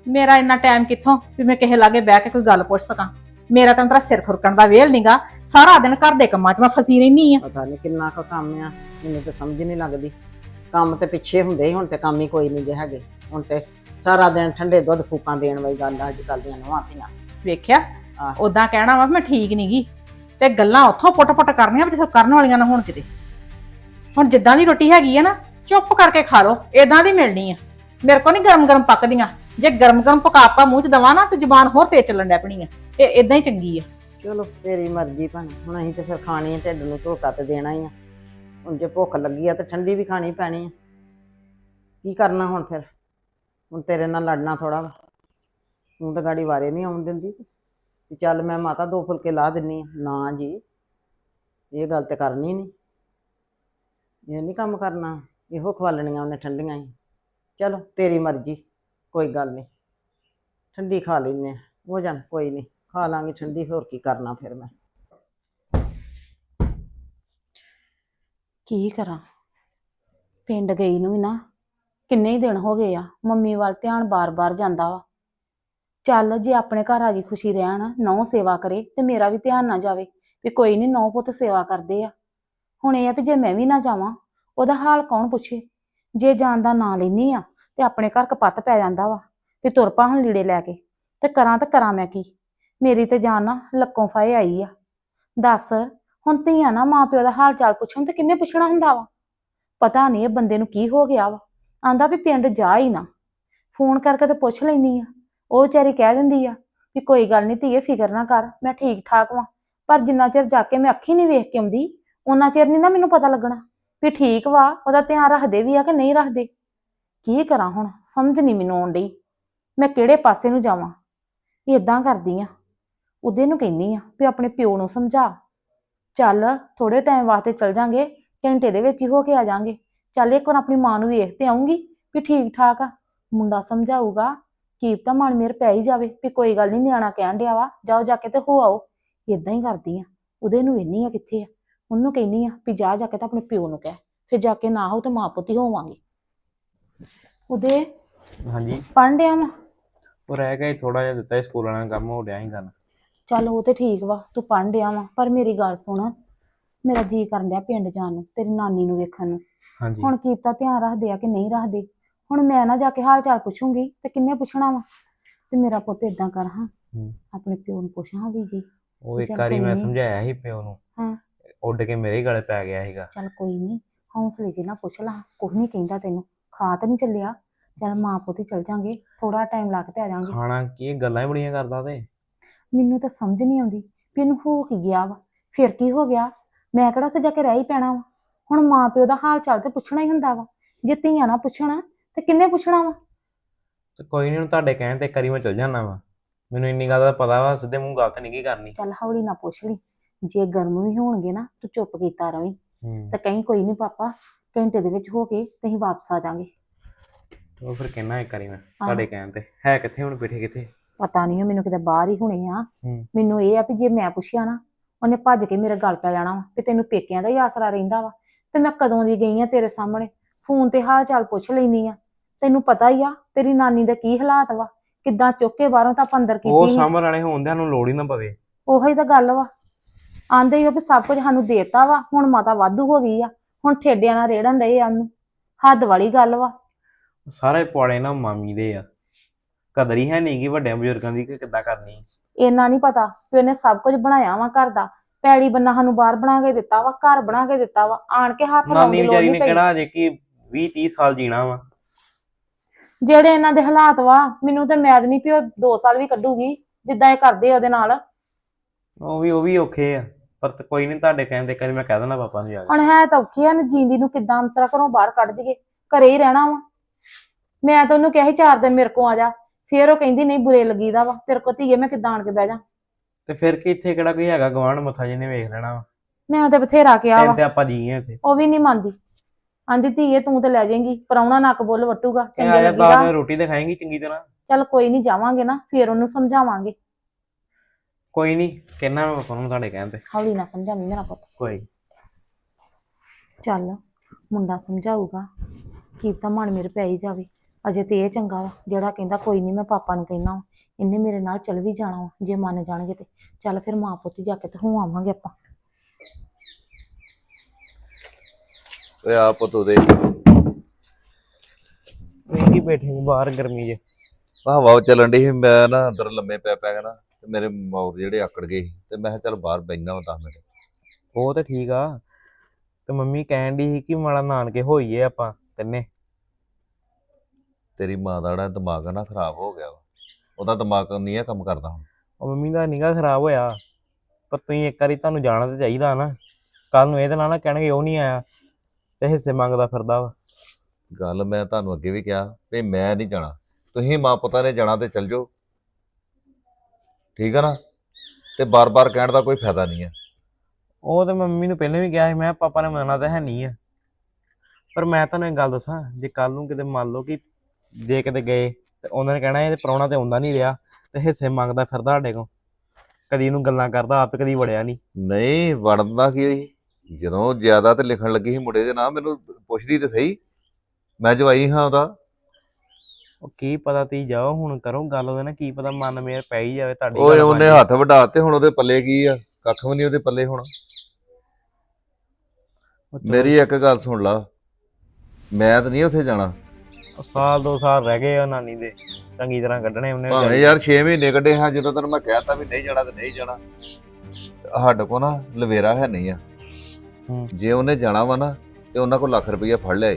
[SPEAKER 1] ਮੇਰਾ ਇੰਨਾ ਟਾਈਮ ਕਿੱਥੋਂ ਵੀ ਮੈਂ ਕਿਸੇ ਲਾਗੇ ਬਹਿ ਕੇ ਕੋਈ ਗੱਲ ਪੁੱਛ ਸਕਾਂ। ਮੇਰਾ ਤਾਂ ਤੇਰਾ ਸਿਰ ਖੁਰਕਣ ਦਾ ਵੇਲ ਨਹੀਂਗਾ ਸਾਰਾ ਦਿਨ ਘਰ ਦੇ ਕੰਮਾਂ 'ਚ ਮੈਂ ਫਸੀ ਰਹਿਨੀ ਆ।
[SPEAKER 2] ਪਤਾ ਨਹੀਂ ਕਿੰਨਾ ਕੁ ਕੰਮ ਆ ਮੈਨੂੰ ਤੇ ਸਮਝ ਨਹੀਂ ਲੱਗਦੀ। ਕੰਮ ਤੇ ਪਿੱਛੇ ਹੁੰਦੇ ਸੀ ਹੁਣ ਤੇ ਕੰਮ ਹੀ ਕੋਈ ਨਹੀਂ ਜੇ ਹੈਗੇ। ਹੁਣ ਤੇ ਸਾਰਾ ਦਿਨ ਠੰਡੇ ਦੁੱਧ ਫੂਕਾਂ ਦੇਣ ਵਾਲੀ ਗੱਲ ਆ ਅੱਜ ਕੱਲ ਦੀਆਂ ਨਵਾਂ ਧੀਆਂ।
[SPEAKER 1] ਵੇਖਿਆ। ਉਦਾਂ ਕਹਿਣਾ ਵਾ ਵੀ ਮੈਂ ਠੀਕ ਨਹੀਂਗੀ ਤੇ ਗੱਲਾਂ ਉੱਥੋਂ ਪੁੱਟ-ਪੁੱਟ ਕਰਨੀਆਂ ਵੀ ਜਿੱਥੋਂ ਕਰਨ ਵਾਲੀਆਂ ਨਾ ਹੋਣ ਕਿਤੇ। ਹੁਣ ਜਿੱਦਾਂ ਦੀ ਰੋਟੀ ਹੈਗੀ ਆ ਨਾ, ਚੁੱਪ ਕਰਕੇ ਖਾ ਲਓ, ਏਦਾਂ ਦੀ ਮਿਲਣੀ ਆ। ਮੇਰੇ ਕੋ ਨਹੀਂ ਗਰਮ-ਗਰਮ ਪੱਕਦੀਆਂ ਜੇ ਗਰਮ-ਗਰਮ ਪਕਾਪਾ ਮੂੰਹ 'ਚ ਦਵਾਂ ਨਾ, ਤੇ ਜ਼ੁਬਾਨ ਹੋਰ ਤੇਜ਼ ਚੱਲਣ ਡੈ ਪਣੀ ਆ। ਇਹ ਇਦਾਂ ਹੀ ਚੰਗੀ ਆ।
[SPEAKER 2] ਚਲੋ, ਤੇਰੀ ਮਰਜ਼ੀ ਭਣ। ਹੁਣ ਅਸੀਂ ਤੇ ਫਿਰ ਖਾਣੀ ਆ, ਢਿੱਡ ਨੂੰ ਧੋਕਾ ਤੇ ਦੇਣਾ ਹੀ ਆ। ਹੁਣ ਜੇ ਭੁੱਖ ਲੱਗੀ ਆ, ਤੇ ਠੰਡੀ ਵੀ ਖਾਣੀ ਪੈਣੀ ਆ। ਕੀ ਕਰਨਾ ਹੁਣ ਫਿਰ? ਹੁਣ ਤੇਰੇ ਨਾਲ ਲੜਨਾ ਥੋੜਾ ਵਾ। ਹੁਣ ਤਾਂ ਗਾੜੀ ਵਾਰੇ ਨਹੀਂ ਆਉਣ ਦਿੰਦੀ। ਵੀ ਚੱਲ ਮੈਂ ਮਾਤਾ ਦੋ ਫੁਲਕੇ ਲਾ ਦਿੰਨੀ ਆ। ਨਾ ਜੀ, ਇਹ ਗੱਲ ਤੇ ਕਰਨੀ ਨਹੀਂ ਇਹ ਨਹੀਂ ਕੰਮ ਕਰਨਾ। ਇਹੋ ਖਵਾਲਣੀਆਂ ਉਹਨੇ ਠੰਡੀਆਂ ਹੀ। ਚਲੋ ਤੇਰੀ ਮਰਜ਼ੀ, ਕੋਈ ਗੱਲ ਨਹੀਂ ਠੰਡੀ ਖਾ ਲੈਨੇ ਆ। ਹੋ ਜਾਣ ਕੋਈ ਨਹੀਂ ਖਾ ਲਾਂਗੇ ਠੰਡੀ, ਹੋਰ ਕੀ ਕਰਨਾ ਫਿਰ ਮੈਂ।
[SPEAKER 3] ਕੀ ਕਰਾਂ? ਪਿੰਡ ਗਈ ਨੂੰ ਵੀ ਨਾ, ਕਿੰਨੇ ਹੀ ਦਿਨ ਹੋ ਗਏ ਆ। ਮੰਮੀ ਵੱਲ ਧਿਆਨ ਬਾਰ-ਬਾਰ ਜਾਂਦਾ ਵਾ। ਚੱਲ ਜੇ ਆਪਣੇ ਘਰ ਆ ਜੀ ਖੁਸ਼ੀ ਰਹਿਣ ਨੌ ਸੇਵਾ ਕਰੇ ਤੇ ਮੇਰਾ ਵੀ ਧਿਆਨ ਨਾ ਜਾਵੇ ਵੀ ਕੋਈ ਨਹੀਂ ਨੌ ਪੁੱਤ ਸੇਵਾ ਕਰਦੇ ਆ। ਹੁਣ ਇਹ ਆ ਵੀ ਜੇ ਮੈਂ ਵੀ ਨਾ ਜਾਵਾਂ, ਉਹਦਾ ਹਾਲ ਕੌਣ ਪੁੱਛੇ? ਜੇ ਜਾਣ ਦਾ ਨਾਂ ਲੈਨੀ ਆ ਤੇ ਆਪਣੇ ਘਰ ਕਪੱਤ ਪੈ ਜਾਂਦਾ ਵਾ, ਵੀ ਤੁਰ ਪਾ ਹੁਣ ਲੀੜੇ ਲੈ ਕੇ, ਤੇ ਕਰਾਂ ਤੇ ਕਰਾਂ ਮੈਂ ਕੀ? ਮੇਰੀ ਤੇ ਜਾਨ ਨਾ ਲੱਕੋਂ ਫਾਏ ਆਈ ਆ। ਦੱਸ, ਹੁਣ ਧੀਆਂ ਨਾ ਮਾਂ ਪਿਓ ਦਾ ਹਾਲ ਚਾਲ ਪੁੱਛਣ ਤੇ ਕਿੰਨੇ ਪੁੱਛਣਾ ਹੁੰਦਾ ਵਾ? ਪਤਾ ਨਹੀਂ ਇਹ ਬੰਦੇ ਨੂੰ ਕੀ ਹੋ ਗਿਆ ਵਾ। ਆਂਦਾ ਵੀ ਪਿੰਡ ਜਾ ਹੀ ਨਾ। ਫੋਨ ਕਰਕੇ ਤੇ ਪੁੱਛ ਲੈਂਦੀ ਆ। ਉਹ ਵਿਚਾਰੀ ਕਹਿ ਦਿੰਦੀ ਆ ਵੀ ਕੋਈ ਗੱਲ ਨਹੀਂ ਧੀਏ, ਫਿਕਰ ਨਾ ਕਰ, ਮੈਂ ਠੀਕ ਠਾਕ ਵਾਂ। ਪਰ ਜਿੰਨਾ ਚਿਰ ਜਾ ਕੇ ਮੈਂ ਅੱਖੀ ਨਹੀਂ ਵੇਖ ਕੇ ਆਉਂਦੀ ਉਹਨਾਂ ਚਿਰ ਨਹੀਂ ਨਾ ਮੈਨੂੰ ਪਤਾ ਲੱਗਣਾ ਵੀ ਠੀਕ ਵਾ, ਉਹਦਾ ਧਿਆਨ ਰੱਖਦੇ ਵੀ ਆ ਕਿ ਨਹੀਂ ਰੱਖਦੇ। ਕੀ ਕਰਾਂ ਹੁਣ? ਸਮਝ ਨਹੀਂ ਮੈਨੂੰ ਆਉਣ ਡਈ। ਮੈਂ ਕਿਹੜੇ ਪਾਸੇ ਨੂੰ ਜਾਵਾਂ? ਇਦਾਂ ਕਰਦੀ ਆ। ਉਹਦੇ ਨੂੰ ਕਹਿੰਦੀ ਆ ਵੀ ਆਪਣੇ ਪਿਓ ਨੂੰ ਸਮਝਾ। ਚੱਲ ਥੋੜੇ ਟਾਈਮ ਵਾਸਤੇ ਚੱਲ ਜਾਾਂਗੇ, ਘੰਟੇ ਦੇ ਵਿੱਚ ਹੀ ਹੋ ਕੇ ਆ ਜਾਾਂਗੇ। ਚੱਲ ਇੱਕ ਵਾਰ ਆਪਣੀ ਮਾਂ ਨੂੰ ਵੇਖ ਤੇ ਆਉਂਗੀ ਵੀ ਠੀਕ ਠਾਕ ਆ। ਮੁੰਡਾ ਸਮਝਾਊਗਾ ਕੀ ਤਾਂ ਮਨ ਮੇਰ ਪੈ ਹੀ ਜਾਵੇ ਵੀ ਕੋਈ ਗੱਲ ਨਹੀਂ ਨਿਆਣਾ ਕਹਿਣ ਡਿਆ ਵਾ ਜਾਓ ਜਾ ਕੇ ਤੇ ਹੋ ਆਓ। ਇਦਾਂ ਹੀ ਕਰਦੀ ਆ। ਉਹਦੇ ਨੂੰ ਵੇਹਨੀ ਆ ਕਿੱਥੇ ਆ? ਉਹਨੂੰ ਕਹਿੰਨੀ ਆ ਵੀ ਜਾ ਜਾ ਕੇ ਤਾਂ ਆਪਣੇ ਪਿਓ ਨੂੰ ਕਹਿ। ਫਿਰ ਜਾ ਕੇ ਨਾ ਹੋ ਤੇ ਮਾਂ ਪੁੱਤੀ ਹੋਵਾਂਗੇ। ਉਹਦੇ
[SPEAKER 4] ਹਾਂਜੀ।
[SPEAKER 3] ਪੜ੍ਹਨ ਡਿਆ ਵਾ?
[SPEAKER 4] ਉਹ ਰਹਿ ਗਿਆ ਥੋੜਾ ਜਿਹਾ ਦਿੱਤਾ ਸੀ ਸਕੂਲ ਵਾਲਿਆਂ ਨੇ ਕੰਮ ਹੋ ਰਿਹਾ ਹੀ ਕਰਨ।
[SPEAKER 3] ਚੱਲ ਉਹ ਤੇ ਠੀਕ ਵਾ ਤੂੰ ਪੜ੍ਹਨ ਡਿਆ ਵਾ ਪਰ ਮੇਰੀ ਗੱਲ ਸੁਣ। ਮੇਰਾ ਜੀ ਕਰਨ ਡਿਆ ਪਿੰਡ ਜਾਣ ਨੂੰ ਤੇਰੀ ਨਾਨੀ ਨੂੰ ਵੇਖਣ ਨੂੰ।
[SPEAKER 4] ਹਾਂਜੀ।
[SPEAKER 3] ਹੁਣ ਕੀਤਾ ਧਿਆਨ ਰੱਖਦੇ ਆ ਕਿ ਨਹੀਂ ਰੱਖਦੇ? ਹੁਣ ਮੈਂ ਨਾ ਜਾ ਕੇ ਹਾਲ ਚਾਲ ਪੁੱਛੂੰਗੀ ਤੇ ਕਿੰਨੇ ਪੁੱਛਣਾ ਵਾ? ਤੇ ਮੇਰਾ ਪੁੱਤ ਇਦਾਂ ਕਰ ਹਾਂ।
[SPEAKER 4] ਹੂੰ।
[SPEAKER 3] ਆਪਣੇ ਪਿਓ ਨੂੰ ਪੁੱਛਾਂ ਵੀ ਜੀ।
[SPEAKER 4] ਉਹ ਇੱਕ
[SPEAKER 3] ਚੱਲ
[SPEAKER 4] ਵਾਰੀ
[SPEAKER 3] ਕੋਈ
[SPEAKER 4] ਮੈਂ
[SPEAKER 3] ਨੀ।
[SPEAKER 4] ਸਮਝਾਇਆ ਸੀ ਪਿਓ ਨੂੰ।
[SPEAKER 3] ਹਾਂ।
[SPEAKER 4] ਉੱਡ ਕੇ ਮੇਰੇ ਹੀ ਗਲੇ ਪੈ ਗਿਆ ਸੀਗਾ।
[SPEAKER 3] ਚੱਲ ਕੋਈ ਨਹੀਂ ਹੌਸਲੇ ਜੀ ਨਾ ਪੁੱਛ ਲਾ ਕੁਝ ਨਹੀਂ ਕਹਿੰਦਾ ਤੈਨੂੰ। ਖਾ ਤਾਂ ਨਹੀਂ ਚੱਲਿਆ। ਚੱਲ ਮਾਂ ਪੁੱਤ ਹੀ ਚੱਲ ਜਾਾਂਗੇ ਥੋੜਾ ਟਾਈਮ ਲੱਗ ਤੇ ਆ ਜਾਾਂਗੇ।
[SPEAKER 4] ਖਾਣਾ ਕੀ ਇਹ ਗੱਲਾਂ ਹੀ ਬੜੀਆਂ ਕਰਦਾ ਤੇ।
[SPEAKER 3] ਮੈਨੂੰ ਤਾਂ ਸਮਝ ਨਹੀਂ ਆਉਂਦੀ ਵੀ ਇਹਨੂੰ ਹੋ ਕੀ ਗਿਆ ਵਾ। ਫਿਰ ਕੀ ਹੋ ਗਿਆ? ਮੈਂ ਕਿਹੜਾ ਉੱਥੇ ਜਾ ਕੇ ਰਹਿ ਹੀ ਪੈਣਾ ਵਾ? ਹੁਣ ਮਾਂ ਪਿਓ ਦਾ ਹਾਲ ਚਾਲ ਤੇ ਪੁੱਛਣਾ ਹੀ ਹੁੰਦਾ ਵਾ। ਜੇ ਧੀਆਂ ਨਾ ਪੁੱਛਣਾ ਤੇ ਕਿੰਨੇ ਪੁੱਛਣਾ ਵਾ?
[SPEAKER 4] ਤੇ ਕੋਈ ਨਹੀਂ ਹੁਣ ਤੁਹਾਡੇ ਕਹਿਣ ਤੇ ਇੱਕ ਵਾਰੀ ਮੈਂ ਚੱਲ ਜਾਣਾ ਵਾ। ਮੈਨੂੰ ਇੰਨੀ ਗੱਲ ਦਾ ਪਤਾ ਵਾ ਸਿੱਧੇ ਮੂੰਹ ਗੱਲ ਤੇ ਨਹੀਂ ਕੀ ਕਰਨੀ।
[SPEAKER 3] ਚੱਲ ਹੌਲੀ ਨਾ ਪੁੱਛ ਲਈ। ਜੇ ਗਰਮ ਵੀ ਹੋਣਗੇ ਨਾ ਤੂੰ ਚੁੱਪ ਕੀਤਾ ਰਵੀਂ।
[SPEAKER 4] ਹੂੰ।
[SPEAKER 3] ਤੇ ਕਹੀਂ ਕੋਈ ਨਹੀਂ ਪਾਪਾ ਘੰਟੇ ਦੇ ਵਿੱਚ ਹੋ ਕੇ ਤੇ ਅਸੀਂ ਵਾਪਸ ਆ ਜਾਾਂਗੇ।
[SPEAKER 4] ਤੇ ਫਿਰ ਕਹਿਣਾ ਇੱਕ ਵਾਰੀ ਮੈਂ ਤੁਹਾਡੇ ਕਹਿਣ ਤੇ। ਹੈ ਕਿੱਥੇ ਹੁਣ ਬੈਠੇ ਕਿੱਥੇ?
[SPEAKER 3] ਪਤਾ ਨਹੀਂ ਮੈਨੂੰ ਕਿਤੇ ਬਾਹਰ ਹੀ ਹੋਣੇ ਆ। ਮੈਨੂੰ ਇਹ ਆ ਵੀ ਜੇ ਮੈਂ ਪੁੱਛਿਆ ਨਾ ਉਹਨੇ ਭੱਜ ਕੇ ਮੇਰੇ ਗਲ ਪੈ ਜਾਣਾ ਵਾ ਤੈਨੂੰ ਪੇਕਿਆਂ ਦਾ ਹੀ ਆਸਰਾ ਰਹਿੰਦਾ ਵਾ। ਤੇ ਮੈਂ ਕਦੋਂ ਦੀ ਗਈ ਆ ਤੇਰੇ ਸਾਹਮਣੇ? ਫੋਨ ਤੇ ਹਾਲ ਚਾਲ ਪੁੱਛ ਲੈਨੀ ਆ। ਤੈਨੂੰ ਪਤਾ ਹੀ ਆ ਤੇਰੀ ਨਾਨੀ ਦਾ ਕੀ ਹਾਲਾਤ ਵਾ? ਕਿੱਦਾਂ ਚੁੱਕ ਕੇ ਬਾਹਰੋਂ ਤਾਂ ਆਪਾਂ ਅੰਦਰ
[SPEAKER 4] ਉਹ
[SPEAKER 3] ਕੀਤੀ
[SPEAKER 4] ਸਾਂਭਣ ਵਾਲੇ ਹੋਣ ਦੇ ਸਾਨੂੰ ਲੋੜ ਹੀ ਨਾ ਪਵੇ।
[SPEAKER 3] ਉਹੀ ਤਾਂ ਗੱਲ ਵਾ। ਆਂਦੇ ਹੀ ਵੀ ਸਭ ਕੁਝ ਸਾਨੂੰ ਦੇਤਾ ਵਾ ਹੁਣ ਮਾਤਾ ਵਾਧੂ ਹੋ ਗਈ ਆ ਹੁਣ ਠੇਡਿਆਂ ਨਾਲ ਰੇੜਨ ਡਏ ਆ ਉਹਨੂੰ। ਹੱਦ ਵਾਲੀ ਗੱਲ ਵਾ।
[SPEAKER 4] ਸਾਰੇ ਪੌੜੇ ਨਾ ਮਾਮੀ ਦੇ ਆ। ਕਦਰ ਹੀ ਹੈ ਨਹੀਂ ਕਿ ਵੱਡਿਆਂ ਬਜ਼ੁਰਗਾਂ ਦੀ ਕਿ ਕਿੱਦਾਂ ਕਰਨੀ।
[SPEAKER 3] ਇੰਨਾ ਨਹੀਂ ਪਤਾ ਵੀ ਉਹਨੇ ਸਭ ਕੁਝ ਬਣਾਇਆ ਵਾ ਘਰ ਦਾ। ਪੈੜੀ ਬੰਨਾ ਸਾਨੂੰ ਬਾਹਰ ਬਣਾ ਕੇ ਦਿੱਤਾ ਵਾ ਘਰ ਬਣਾ ਕੇ ਦਿੱਤਾ ਵਾ। ਆਣ ਕੇ ਹੱਥ ਲਾਉਣ
[SPEAKER 4] ਨਾਨੀ
[SPEAKER 3] ਦੀ ਲੋੜ
[SPEAKER 4] ਵਿਚਾਰੀ
[SPEAKER 3] ਨਹੀਂ
[SPEAKER 4] ਨੇ
[SPEAKER 3] ਪਈ।
[SPEAKER 4] ਕਿਹੜਾ ਅਜੇ ਕਿ 20 30 ਸਾਲ ਜੀਣਾ ਵਾ।
[SPEAKER 3] ਜਿਹੜੇ ਇਹਨਾਂ ਦੇ ਹਾਲਾਤ ਵਾ ਮੈਨੂੰ ਤੇ ਮੈਦ ਨਹੀਂ ਪਿਓ 2 ਸਾਲ ਵੀ ਕੱਢੂਗੀ ਜਿੱਦਾਂ ਇਹ ਕਰਦੇ ਆ ਉਹਦੇ ਨਾਲ।
[SPEAKER 4] ਉਹ ਵੀ ਉਹ ਵੀ ਔਖੇ ਆ। ਪਰ ਤੇ ਕੋਈ ਨਹੀਂ ਤੁਹਾਡੇ ਕਹਿਣ ਤੇ ਕਰੀ ਮੈਂ ਕਹਿ ਦੇਣਾ ਪਾਪਾ ਨੂੰ ਜਾ ਕੇ।
[SPEAKER 3] ਹੁਣ ਹੈ ਤਾਂ ਔਖੀ ਆ ਨੂੰ ਜੀਂਦੀ ਨੂੰ ਕਿੱਦਾਂ ਅੰਤਰਾ ਘਰੋਂ ਬਾਹਰ ਕੱਢ ਦਈਏ ਘਰੇ ਹੀ ਰਹਿਣਾ ਵਾ। ਮੈਂ ਤਾਂ ਉਹਨੂੰ ਕਿਹਾ ਸੀ ਚਾਰ ਦਿਨ ਮੇਰੇ ਕੋ ਆ ਜਾ। ਫੇਰ ਉਹ ਕਹਿੰਦੀ ਨਹੀਂ ਬੁਰੇ ਲੱਗੀਦਾ ਵਾ। ਤੇਰੇ ਕੋ ਧੀਏ ਮੈਂ ਕਿੱਦਾਂ ਆਣ ਕੇ ਬਹਿ ਜਾ।
[SPEAKER 4] ਤੇ ਫਿਰ ਕੀ ਇੱਥੇ ਕਿਹੜਾ ਕੋਈ ਹੈਗਾ ਗਵਾਂਢ ਮੱਥਾ ਜਿਹਨੇ ਵੇਖ ਲੈਣਾ ਵਾ।
[SPEAKER 3] ਮੈਂ ਤੇ ਬਥੇਰਾ ਕਿਹਾ
[SPEAKER 4] ਤਿੰਨ
[SPEAKER 3] ਵਾ।
[SPEAKER 4] ਤੇ ਆਪਾਂ ਜੀ ਆ ਇੱਥੇ।
[SPEAKER 3] ਉਹ ਵੀ ਨਹੀਂ ਮੰਨਦੀ। ਆਂਦੀ ਧੀਏ ਤੂੰ ਤੇ ਲੈ ਜਾਏਂਗੀ ਪਰਾਉਣਾ ਨੱਕ ਬੁੱਲ ਵੱਟੂਗਾ ਚੰਗੇ
[SPEAKER 4] ਆਇਆ ਬਾਅਦ
[SPEAKER 3] ਲੱਗੀਦਾ
[SPEAKER 4] ਵਿੱਚ ਰੋਟੀ ਤੇ ਖਾਏਂਗੀ ਚੰਗੀ ਤਰ੍ਹਾਂ।
[SPEAKER 3] ਚੱਲ ਕੋਈ ਨਹੀਂ ਜਾਵਾਂਗੇ ਨਾ ਫੇਰ ਉਹਨੂੰ ਸਮਝਾਵਾਂਗੇ।
[SPEAKER 4] ਕੋਈ ਨਹੀਂ ਕਹਿਣਾ ਮੈਂ ਪਾਪਾ ਨੂੰ ਤੁਹਾਡੇ ਕਹਿਣ ਤੇ।
[SPEAKER 3] ਹੌਲੀ ਨਾ ਸਮਝਾਵੀਂ ਮੇਰਾ ਪੁੱਤ।
[SPEAKER 4] ਕੋਈ
[SPEAKER 3] ਚੱਲ ਮੁੰਡਾ ਸਮਝਾਊਗਾ ਕੀ ਤਾਂ ਮਨ ਮੇਰੇ ਪੈ ਹੀ ਜਾਵੇ। ਅਜੇ ਤੇ ਇਹ ਚੰਗਾ ਵਾ ਜਿਹੜਾ ਕਹਿੰਦਾ ਕੋਈ ਨਹੀਂ ਮੈਂ ਪਾਪਾ ਨੂੰ ਕਹਿਣਾ ਵਾ। ਇਹਨੇ ਮੇਰੇ ਨਾਲ ਚੱਲ ਵੀ ਜਾਣਾ ਵਾ ਜੇ ਮੰਨ ਜਾਣਗੇ ਤੇ। ਚੱਲ ਫਿਰ ਮਾਂ ਪੁੱਤ ਜਾ ਕੇ ਤੇ ਹੋ ਆਵਾਂਗੇ ਆਪਾਂ।
[SPEAKER 5] ਓਏ ਆ ਪੁੱਤ ਉਹਦੇ।
[SPEAKER 4] ਨਹੀਂ ਬੈਠੇ ਨੇ ਬਾਹਰ ਗਰਮੀ 'ਚ।
[SPEAKER 5] ਹਵਾ ਚੱਲਣ ਡਈ ਸੀ ਮੈਂ ਨਾ ਅੰਦਰ ਲੰਮੇ ਪੈ ਪੈ ਕੇ ਨਾ ਤੇ ਮੇਰੇ ਮੌਰ ਜਿਹੜੇ ਆਕੜ ਗਏ ਸੀ ਤੇ ਮੈਂ ਕਿਹਾ ਚੱਲ ਬਾਹਰ ਬੈਠਣਾ ਵਾ 10 ਮਿੰਟ।
[SPEAKER 4] ਉਹ ਤੇ ਠੀਕ ਆ ਤੇ ਮੰਮੀ ਕਹਿਣ ਦੀ ਸੀ ਕਿ ਮਾੜਾ ਨਾਨਕੇ ਹੋਈਏ ਆਪਾਂ ਤਿੰਨੇ।
[SPEAKER 5] ਤੇਰੀ ਮਾਂ ਦਾ ਜਿਹੜਾ ਦਿਮਾਗ ਆ ਨਾ ਖਰਾਬ ਹੋ ਗਿਆ ਵਾ। ਉਹਦਾ ਦਿਮਾਗ ਨਹੀਂ ਆ ਕੰਮ ਕਰਦਾ ਹੁਣ।
[SPEAKER 4] ਉਹ ਮੰਮੀ ਦਾ ਨਿਗਾ ਖਰਾਬ ਹੋਇਆ ਪਰ ਤੁਸੀਂ ਇੱਕ ਵਾਰੀ ਤੁਹਾਨੂੰ ਜਾਣਾ ਤੇ ਚਾਹੀਦਾ ਨਾ। ਕੱਲ ਨੂੰ ਇਹਦੇ ਨਾਲ ਨਾ ਕਹਿਣਗੇ ਉਹ ਨਹੀਂ ਆਇਆ। ਤੇ ਹਿੱਸੇ ਮੰਗਦਾ ਫਿਰਦਾ ਵਾ।
[SPEAKER 5] ਗੱਲ ਮੈਂ ਤੁਹਾਨੂੰ ਅੱਗੇ ਵੀ ਕਿਹਾ ਵੀ ਮੈਂ ਨਹੀਂ ਜਾਣਾ। ਤੁਸੀਂ ਮਾਂ ਪੁੱਤਾਂ ਨੇ ਜਾਣਾ ਤੇ ਚੱਲ ਜਾਓ। ਠੀਕ ਆ ਨਾ? ਤੇ ਬਾਰ-ਬਾਰ ਕਹਿਣ ਦਾ ਕੋਈ ਫਾਇਦਾ ਨਹੀਂ ਹੈ
[SPEAKER 4] ਉਹ ਤੇ ਮੰਮੀ ਨੂੰ ਪਹਿਲਾਂ ਵੀ ਕਿਹਾ ਸੀ ਮੈਂ ਕਿਹਾ ਪਾਪਾ ਨੇ ਮੰਨਣਾ ਤਾਂ ਹੈ ਨਹੀਂ ਆ। ਪਰ ਮੈਂ ਤੁਹਾਨੂੰ ਇੱਕ ਗੱਲ ਦੱਸਾਂ ਜੇ ਕੱਲ ਨੂੰ ਕਿਤੇ ਮੰਨ ਲਓ ਕਿ ਜੇ ਕਿਤੇ ਗਏ ਤੇ ਉਹਨਾਂ ਨੇ ਕਹਿਣਾ ਇਹ ਤੇ ਪ੍ਰਾਹੁਣਾ ਤੇ ਹੁੰਦਾ ਨਹੀਂ ਰਿਹਾ ਤੇ ਹਿੱਸੇ ਮੰਗਦਾ ਫਿਰਦਾ ਸਾਡੇ ਕੋਲ। ਕਦੀ ਇਹਨੂੰ ਗੱਲਾਂ ਕਰਦਾ ਆਪ ਕਦੀ ਵੜਿਆ ਨਹੀਂ।
[SPEAKER 5] ਨਹੀਂ ਵੜਨ ਦਾ ਕੀ ਹੋਈ ਜਦੋਂ ਜ਼ਿਆਦਾ ਤੇ ਲਿਖਣ ਲੱਗੀ ਸੀ ਮੁੰਡੇ ਦੇ ਨਾਂ ਮੈਨੂੰ ਪੁੱਛਦੀ ਤੇ ਸਹੀ। ਮੈਂ ਜਵਾਈ ਹਾਂ ਉਹਦਾ।
[SPEAKER 4] ਉਹ ਕੀ ਪਤਾ ਤੀ ਜਾਓ ਹੁਣ ਕਰੋ ਗੱਲ ਉਹਦੇ ਨਾਲ ਕੀ ਪਤਾ ਮਨ ਮੇਰ ਪੈ ਹੀ ਜਾਵੇ ਤੁਹਾਡੀ
[SPEAKER 5] ਓਏ
[SPEAKER 4] ਗੱਲ
[SPEAKER 5] ਉਹਨੇ ਹੱਥ ਵਢਾਤੇ ਹੁਣ ਉਹਦੇ ਪੱਲੇ ਕੀ ਆ? ਕੱਖ ਵੀ ਨਹੀਂ ਉਹਦੇ ਪੱਲੇ ਹੁਣ। ਮੇਰੀ ਇੱਕ ਗੱਲ ਸੁਣ ਲਾ। ਮੈਂ ਤਾਂ ਨਹੀਂ ਉੱਥੇ ਜਾਣਾ।
[SPEAKER 4] ਸਾਲ ਦੋ ਸਾਲ ਰਹਿ ਗਏ ਉਹ ਨਾਨੀ ਦੇ ਚੰਗੀ ਤਰ੍ਹਾਂ ਕੱਢਣੇ ਉਹਨੇ
[SPEAKER 5] ਭਾਵੇਂ ਯਾਰ 6 ਮਹੀਨੇ ਕੱਢੇ ਹਾਂ ਜਦੋਂ ਤੈਨੂੰ ਮੈਂ ਕਹਿਤਾ ਵੀ ਨਹੀਂ ਜਾਣਾ ਤੇ ਨਹੀਂ ਜਾਣਾ। ਸਾਡੇ ਕੋ ਨਾ ਲਵੇਰਾ ਹੈ ਨਹੀਂ ਆ।
[SPEAKER 4] ਹੂੰ।
[SPEAKER 5] ਜੇ ਉਹਨੇ ਜਾਣਾ ਵਾ ਨਾ ਤੇ ਉਹਨਾਂ ਕੋਲ ਲੱਖ ਰੁਪਈਆ ਫੜ ਲਿਆ ਏ।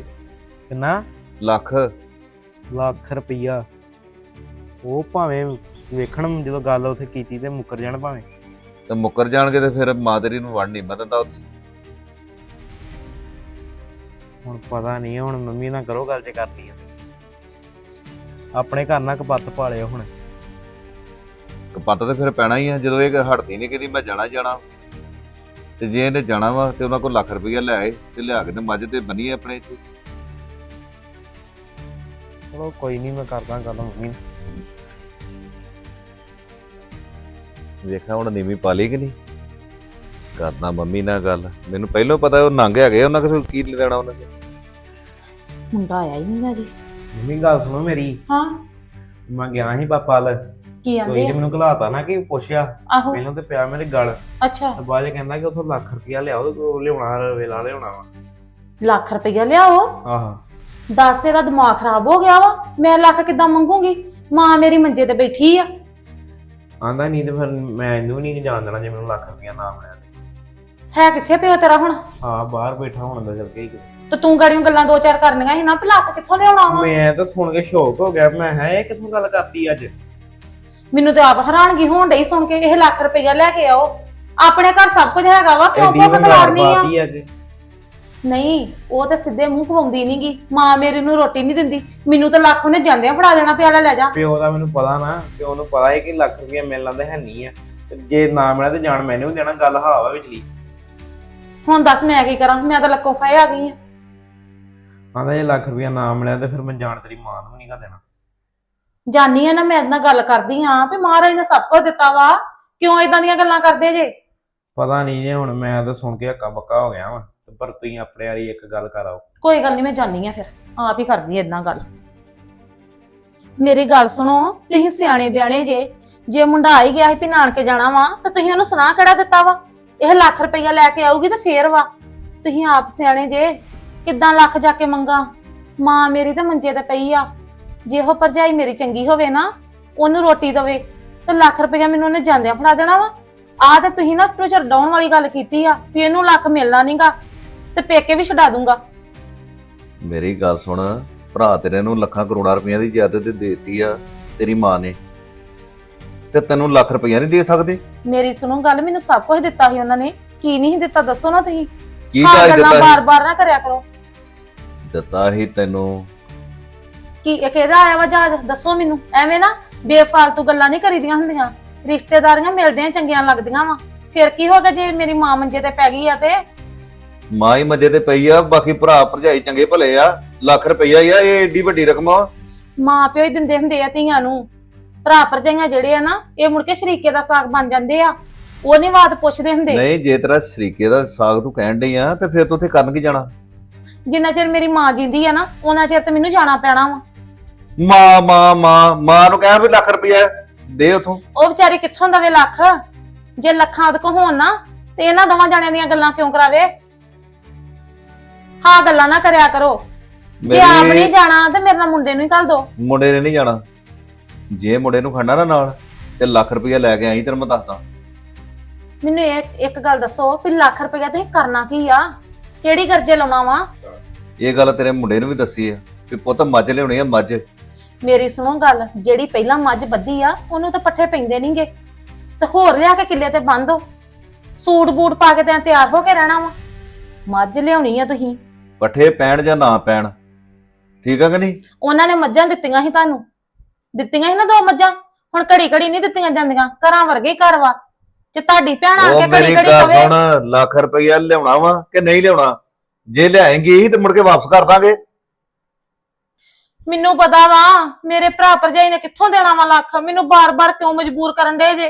[SPEAKER 4] ਕਿੰਨਾ?
[SPEAKER 5] ਲੱਖ।
[SPEAKER 4] ਲੱਖ ਰੁਪਈਆ। ਉਹ ਭਾਵੇਂ ਵੇਖਣ ਜਦੋਂ ਗੱਲ ਉੱਥੇ ਕੀਤੀ ਤੇ ਮੁੱਕਰ ਜਾਣ ਭਾਵੇਂ।
[SPEAKER 5] ਤੇ ਮੁੱਕਰ ਜਾਣਗੇ ਤੇ ਫਿਰ ਮਾਂ ਤੇਰੀ ਨੂੰ ਵੜ ਨਹੀਂ ਮੈਂ ਦਿੰਦਾ ਉੱਥੇ।
[SPEAKER 4] ਹੁਣ ਪਤਾ ਨਹੀਂ ਹੁਣ ਮੰਮੀ ਨਾਲ ਕਰੋ ਗੱਲ ਜੇ ਕਰਨੀ ਆ। ਆਪਣੇ ਘਰ ਨਾਲ ਕਪੱਤ ਪਾ ਲਿਓ ਹੁਣ।
[SPEAKER 5] ਕਪੱਤ ਤੇ ਫਿਰ ਪੈਣਾ ਹੀ ਆ ਜਦੋਂ ਇਹ ਹਟਦੀ ਨਹੀਂ ਕਿਦੀ ਮੈਂ ਜਾਣਾ ਹੀ ਜਾਣਾ। ਤੇ ਜੇ ਇਹਨੇ ਜਾਣਾ ਵਾ ਤੇ ਉਹਨਾਂ ਕੋਲ ਲੱਖ ਰੁਪਈਆ ਲੈ ਆਏ ਤੇ ਲਿਆ ਕੇ ਤੇ ਮੱਝ ਤੇ ਬੰਨੀਏ ਆਪਣੇ ਇੱਥੇ।
[SPEAKER 4] ਚਲੋ ਕੋਈ ਨਹੀਂ ਮੈਂ ਕਰਦਾ ਗੱਲ ਮੰਮੀ ਨਾਲ।
[SPEAKER 5] ਵੇਖਿਆ ਹੁਣ ਨੀਵੀਂ ਪਾ ਲਈ ਕਿ ਨਹੀਂ। ਕਰਦਾ ਮੰਮੀ ਨਾਲ ਗੱਲ। ਮੈਨੂੰ ਪਹਿਲਾਂ ਪਤਾ ਉਹ ਨੰਗ ਹੈਗੇ ਉਹਨਾਂ ਕਿਸੇ ਕੀ ਲੈਣਾ ਉਹਨਾਂ ਨੇ।
[SPEAKER 3] ਮੁੰਡਾ ਆਇਆ ਹੀ ਨਹੀਂ ਅਜੇ
[SPEAKER 4] ਮੰਮੀ ਗੱਲ ਸੁਣੋ ਮੇਰੀ।
[SPEAKER 3] ਹਾਂ।
[SPEAKER 4] ਮੈਂ ਗਿਆ ਸੀ ਪਾਪਾ ਵੱਲ।
[SPEAKER 3] ਕੀ ਆਂਦੇ
[SPEAKER 4] ਤੇ ਮੈਨੂੰ ਘਲਾਤਾ ਨਾ ਕਿ ਪੁੱਛਿਆ।
[SPEAKER 3] ਆਹੋ।
[SPEAKER 4] ਪਹਿਲਾਂ ਤੇ ਪਿਆ ਮੇਰੇ ਗਲ।
[SPEAKER 3] ਅੱਛਾ।
[SPEAKER 4] ਤੇ ਬਾਅਦ 'ਚ ਕਹਿੰਦਾ ਕਿ ਉਥੋਂ ਲੱਖ ਰੁਪਈਆ ਲਿਆਓ ਤੇ ਉਹ ਲਿਆਉਣਾ ਵੇਲਾ ਲਿਆਉਣਾ ਵਾ।
[SPEAKER 3] ਲੱਖ ਰੁਪਈਆ ਲਿਆਓ?
[SPEAKER 4] ਆਹ।
[SPEAKER 3] ਦੱਸ ਇਹਦਾ ਦਿਮਾਗ ਖਰਾਬ ਹੋ ਗਿਆ ਵਾ। ਮੈਂ ਲੱਖ ਕਿੱਦਾਂ ਮੰਗੂਗੀ? ਮਾਂ ਮੇਰੀ ਮੰਜੇ ਤੇ ਬੈਠੀ ਆ।
[SPEAKER 4] ਆਂਦਾ ਨਹੀਂ ਤੇ ਫਿਰ ਮੈਂ ਇਹਨੂੰ ਨਹੀਂ ਜਾਣ ਦੇਣਾ ਜੇ ਮੈਨੂੰ ਲੱਖ ਰੁਪਈਆ ਨਾ ਮਿਲਿਆ ਤੇ।
[SPEAKER 3] ਹੈ ਕਿੱਥੇ ਪਿਓ ਤੇਰਾ ਹੁਣ?
[SPEAKER 4] ਹਾਂ ਬਾਹਰ ਬੈਠਾ ਹੁਣ ਅੰਦਰ ਚੱਲ ਕੇ
[SPEAKER 3] ਤੇ ਤੂੰ ਗਾੜੀਆਂ ਗੱਲਾਂ ਦੋ ਚਾਰ ਕਰਨੀਆਂ ਸੀ ਨਾ ਵੀ ਲੱਖ ਕਿੱਥੋਂ ਲਿਆਉਣਾ ਵਾ?
[SPEAKER 4] ਮੈਂ ਤਾਂ ਸੁਣ ਕੇ ਸ਼ੌਕ ਹੋ ਗਿਆ। ਮੈਂ ਹੈ ਇਹ ਕਿੱਥੋਂ ਗੱਲ ਕਰਤੀ ਅੱਜ?
[SPEAKER 3] ਮੈਨੂੰ ਤੇ ਆਪ ਹੈਰਾਨਗੀ ਹੋਣ ਡਈ ਸੁਣ ਕੇ ਇਹ ਲੱਖ ਰੁਪਈਆ ਲੈ ਕੇ ਆਓ। ਆਪਣੇ ਘਰ ਸਭ ਕੁਝ ਹੈਗਾ ਵਾ ਕਿਉਂ ਭੁੱਖ ਖਲਾਰਨੀ ਆ?
[SPEAKER 4] ਪਾਤੀ
[SPEAKER 3] ਨਹੀਂ ਉਹ ਤੇ ਸਿੱਧੇ ਮੂੰਹ ਖਵਾਉਂਦੀ ਨਹੀਂਗੀ। ਮਾਂ ਮੇਰੀ ਨੂੰ ਰੋਟੀ ਨਹੀਂ ਦਿੰਦੀ। ਮੈਨੂੰ ਤਾਂ ਲੱਖ ਉਹਨੇ ਜਾਂਦਿਆਂ ਫੜਾ ਦੇਣਾ ਪਿਆਲਾ ਲੈ ਜਾ।
[SPEAKER 4] ਪਿਓ ਦਾ ਮੈਨੂੰ ਪਤਾ ਨਾ ਪਿਓ ਨੂੰ ਪਤਾ ਹੈ ਕਿ ਲੱਖ ਰੁਪਈਆ ਮਿਲਣਾ ਤਾਂ ਹੈ ਨਹੀਂ ਆ। ਤੇ ਜੇ ਨਾ ਮਿਲਿਆ ਤੇ ਜਾਣ ਮੈਨੂੰ ਦੇਣਾ ਗੱਲ ਹਾਵਾ ਵਿਚਲੀ।
[SPEAKER 3] ਹੁਣ ਦੱਸ ਮੈਂ ਕੀ ਕਰਾਂ ਮੈਂ ਤਾਂ ਲੱਕੋਂ ਫਾਇ ਆ ਗਈ ਆ।
[SPEAKER 4] ਆਂਦਾ ਜੇ ਲੱਖ ਰੁਪਈਆ ਨਾ ਮਿਲਿਆ ਤੇ ਫਿਰ ਮੈਂ ਜਾਣ ਤੇਰੀ ਮਾਂ ਨੂੰ ਨਹੀਂ ਦੇਣਾ।
[SPEAKER 3] ਜਾਨੀ ਆ ਨਾ ਮੈਂ ਇਹਦੇ ਨਾਲ ਗੱਲ ਕਰਦੀ ਆ ਵੀ ਮਹਾਰਾਜ ਨੇ ਸਭ ਕੁਝ ਦਿੱਤਾ ਵਾ। ਕਿਉਂ ਇਦਾਂ ਦੀਆਂ ਗੱਲਾਂ ਕਰਦੇ ਜੇ?
[SPEAKER 4] ਪਤਾ ਨਹੀਂ ਜੇ ਹੁਣ ਮੈਂ ਤਾਂ ਸੁਣ ਕੇ ਹੱਕਾ ਬੱਕਾ ਹੋ ਗਿਆ ਵਾਂ ਤੇ ਪਰ ਤੁਸੀਂ ਆਪਣੇ ਵਾਲੀ ਇੱਕ ਗੱਲ ਕਰ ਆਓ
[SPEAKER 3] ਕੋਈ ਗੱਲ ਨਹੀਂ ਮੈਂ ਜਾਨੀ ਆ ਫਿਰ। ਆਪ ਹੀ ਕਰਦੀ ਏਦਾਂ ਗੱਲ। ਮੇਰੀ ਗੱਲ ਸੁਣੋ ਤੁਸੀਂ ਸਿਆਣੇ ਬਿਆਣੇ ਜੇ। ਜੇ ਮੁੰਡਾ ਆ ਹੀ ਗਿਆ ਸੀ ਵੀ ਨਾਨਕੇ ਜਾਣਾ ਵਾ ਤਾਂ ਤੁਸੀਂ ਉਹਨੂੰ ਸੁਣਾ ਕਿਹੜਾ ਦਿੱਤਾ ਵਾ? ਇਹ ਲੱਖ ਰੁਪਈਆ ਲੈ ਕੇ ਆਊਗੀ ਤਾਂ ਫੇਰ ਵਾ। ਤੁਸੀਂ ਆਪ ਸਿਆਣੇ ਜੇ ਕਿੱਦਾਂ ਲੱਖ ਜਾ ਕੇ ਮੰਗਾ? ਮਾਂ ਮੇਰੀ ਤਾਂ ਮੰਜੇ ਤੇ ਪਈ ਆ। ਜੇ ਉਹ ਭਰਜਾਈ ਮੇਰੀ ਚੰਗੀ ਹੋਵੇ ਨਾ ਉਹਨੂੰ ਰੋਟੀ ਦਵੇ ਤਾਂ ਲੱਖ ਰੁਪਈਆ ਮੈਨੂੰ ਉਹਨੇ ਜਾਂਦਿਆਂ ਫੜਾ ਦੇਣਾ ਵਾ। ਆ ਤੇ ਤੁਸੀਂ ਨਾ ਟੋਚਰ ਡਾਉਣ ਵਾਲੀ ਗੱਲ ਕੀਤੀ ਆ ਵੀ ਇਹਨੂੰ ਲੱਖ ਮਿਲਣਾ ਨਹੀਂਗਾ ਤੇ ਪੇਕੇ ਵੀ ਛਡਾ ਦੂੰਗਾ।
[SPEAKER 5] ਮੇਰੀ ਗੱਲ ਸੁਣ ਭਰਾ ਤੇਰੇ ਨੂੰ ਲੱਖਾਂ ਕਰੋੜਾਂ ਰੁਪਈਆ ਦੀ ਜਾਇਦਾਦ ਦੇ ਦੇਤੀ ਆ ਤੇਰੀ ਮਾਂ ਨੇ। ਤੇ ਤੈਨੂੰ ਲੱਖ ਰੁਪਈਆ ਨਹੀਂ ਦੇ ਸਕਦੇ?
[SPEAKER 3] ਮੇਰੀ ਸੁਣੋ ਗੱਲ ਮੈਨੂੰ ਸਭ ਕੁਝ ਦਿੱਤਾ ਸੀ ਉਹਨਾਂ ਨੇ ਕੀ ਨਹੀਂ ਦਿੱਤਾ ਦੱਸੋ ਨਾ ਤੁਸੀਂ।
[SPEAKER 5] ਕੀ
[SPEAKER 3] ਹਾਂ ਗੱਲਾਂ
[SPEAKER 5] ਦਿੱਤਾ ਸੀ?
[SPEAKER 3] ਬਾਰ-ਬਾਰ ਨਾ ਕਰਿਆ ਕਰੋ।
[SPEAKER 5] ਦਿੱਤਾ ਹੀ ਤੈਨੂੰ
[SPEAKER 3] ਕੀ ਇਹ ਕਿਹਦਾ ਆਇਆ ਵਾ ਜਹਾਜ਼? ਦੱਸੋ ਮੈਨੂੰ। ਐਵੇਂ ਨਾ ਬੇਫਾਲਤੂ ਗੱਲਾਂ ਨਹੀਂ ਕਰੀਦੀਆਂ ਹੁੰਦੀਆਂ। ਰਿਸ਼ਤੇਦਾਰੀਆਂ ਮਿਲਦੀਆਂ ਚੰਗੀਆਂ ਲੱਗਦੀਆਂ ਵਾ। ਫਿਰ ਕੀ ਹੋ ਗਿਆ ਜੇ ਮੇਰੀ ਮਾਂ ਮੰਜੇ ਤੇ ਪੈ ਗਈ ਆ ਤੇ?
[SPEAKER 5] ਮਾਂ ਹੀ ਮੱਜੇ ਤੇ ਪਈ ਆ ਬਾਕੀ ਭਰਾ ਭਰਜਾਈ ਚੰਗੇ ਭਲੇ ਆ। ਲੱਖ ਰੁਪਈਆ ਹੀ ਆ ਇਹ ਏਡੀ ਵੱਡੀ ਰਕਮ ਆ।
[SPEAKER 3] ਮਾਂ ਪਿਓ ਹੀ ਦਿੰਦੇ ਹੁੰਦੇ ਆ ਧੀਆਂ ਨੂੰ। ਭਰਾ ਭਰਜਾਈਆਂ ਜਿਹੜੇ ਆ ਨਾ ਇਹ ਮੁੜ ਕੇ ਸ਼ਰੀਕੇ ਦਾ ਸਾਗ ਬਣ ਜਾਂਦੇ ਆ। ਉਹ ਨਹੀਂ ਬਾਤ ਪੁੱਛਦੇ ਹੁੰਦੇ।
[SPEAKER 5] ਨਹੀਂ ਜੇ ਤੇਰਾ ਸ਼ਰੀਕੇ ਦਾ ਸਾਗ ਤੂੰ ਕਹਿਣ ਡਈ ਆ ਤੇ ਫਿਰ ਤੂੰ ਉੱਥੇ ਕਰਨ ਕੀ ਜਾਣਾ?
[SPEAKER 3] ਜਿੰਨਾ ਚਿਰ ਮੇਰੀ ਮਾਂ ਜਿੰਦੀ ਆ ਨਾ ਉਹਨਾਂ ਚਿਰ ਤੇ ਮੈਨੂੰ ਜਾਣਾ ਪੈਣਾ ਵਾ।
[SPEAKER 5] ਮਾਂ ਮਾਂ ਮਾਂ ਮਾਂ ਨੂੰ ਕਹਿ ਵੀ ਲੱਖ ਰੁਪਈਆ ਦੇ ਉਥੋਂ।
[SPEAKER 3] ਉਹ ਵਿਚਾਰੀ ਕਿੱਥੋਂ ਦਵੇ ਲੱਖ? ਜੇ ਲੱਖਾਂ ਉਹਦੇ ਕੋ ਹੋਣ ਨਾ ਤੇ ਇਹਨਾਂ ਦੋਵਾਂ ਜਾਣਿਆਂ ਦੀਆਂ ਗੱਲਾਂ ਕਿਉਂ ਕਰਾਵੇ? ਹਾਂ ਗੱਲਾਂ ਨਾ ਕਰਿਆ ਕਰੋ। ਜੇ ਆਪ ਨਹੀਂ ਜਾਣਾ ਤੇ ਮੇਰੇ ਨਾਲ ਮੁੰਡੇ ਨੂੰ ਹੀ ਘੱਲ ਦੋ।
[SPEAKER 5] ਮੁੰਡੇ ਨੇ ਨਹੀਂ ਜਾਣਾ। ਜੇ ਮੁੰਡੇ ਨੂੰ ਖੜਨਾ ਨਾ ਨਾਲ ਤੇ ਲੱਖ ਰੁਪਈਆ ਲੈ ਕੇ ਆਈ ਤੈਨੂੰ ਮੈਂ ਦੱਸਦਾ।
[SPEAKER 3] ਮੈਨੂੰ ਇੱਕ ਇੱਕ ਗੱਲ ਦੱਸੋ ਵੀ ਲੱਖ ਰੁਪਇਆ ਤੁਸੀਂ ਕਰਨਾ ਕੀ ਆ? ਕਿਹੜੀ ਕਰਜ਼ੇ ਲਾਉਣਾ ਵਾ?
[SPEAKER 5] ਇਹ ਗੱਲ ਤੇਰੇ ਮੁੰਡੇ ਨੂੰ ਵੀ ਦੱਸੀ ਆ ਵੀ ਪੁੱਤ ਮੱਝ ਲਿਆਉਣੀ ਆ ਮੱਝ।
[SPEAKER 3] ਮੇਰੀ ਸੁਣੋ ਗੱਲ ਜਿਹੜੀ ਪਹਿਲਾਂ ਮੱਝ ਬੱਧੀ ਆ ਉਹਨੂੰ ਤਾਂ ਪੱਠੇ ਪੈਂਦੇ ਨਹੀਂਗੇ ਤੇ ਹੋਰ ਲਿਆ ਕੇ ਕਿੱਲੇ ਤੇ ਬੰਨ ਦੋ ਸੂਟ ਬੂਟ ਪਾ ਕੇ ਤੇ ਤਿਆਰ ਹੋ ਕੇ ਰਹਿਣਾ ਵਾ। ਮੱਝ ਲਿਆਉਣੀ ਆ ਤੁਸੀਂ।
[SPEAKER 5] ਪੱਠੇ ਪੈਣ ਜਾਂ ਨਾ ਪੈਣ? ਠੀਕ ਆ ਕਿ ਨਹੀਂ?
[SPEAKER 3] ਉਹਨਾਂ ਨੇ ਮੱਝਾਂ ਦਿੱਤੀਆਂ ਸੀ ਤੁਹਾਨੂੰ। ਦਿੱਤੀਆਂ ਸੀ ਨਾ ਦੋ ਮੱਝਾਂ? ਹੁਣ ਘੜੀ ਘੜੀ ਨਹੀਂ ਦਿੱਤੀਆਂ ਜਾਂਦੀਆਂ। ਘਰਾਂ ਵਰਗੇ ਹੀ ਘਰ ਵਾ। ਜੇ ਤੁਹਾਡੀ ਭੈਣ ਆ
[SPEAKER 5] ਉਹ
[SPEAKER 3] ਕੇ
[SPEAKER 5] ਮੇਰੀ
[SPEAKER 3] ਘੜੀ ਘੜੀ
[SPEAKER 5] ਗੱਲ
[SPEAKER 3] ਕਵੇ
[SPEAKER 5] ਸੁਣ ਲੱਖ ਰੁਪਈਆ ਲਿਆਉਣਾ ਵਾ ਕਿ ਨਹੀਂ ਲਿਆਉਣਾ? ਜੇ ਲਿਆਏਂਗੀ ਤੇ ਮੁੜ ਕੇ ਵਾਪਸ ਕਰ ਦਾਂਗੇ।
[SPEAKER 3] ਮੈਨੂੰ ਪਤਾ ਵਾ ਮੇਰੇ ਭਰਾ ਭਰਜਾਈ ਨੇ ਕਿੱਥੋਂ ਦੇਣਾ ਵਾ ਲੱਖ? ਮੈਨੂੰ ਬਾਰ-ਬਾਰ ਕਿਉਂ ਮਜਬੂਰ ਕਰਨ ਦੇ ਜੇ?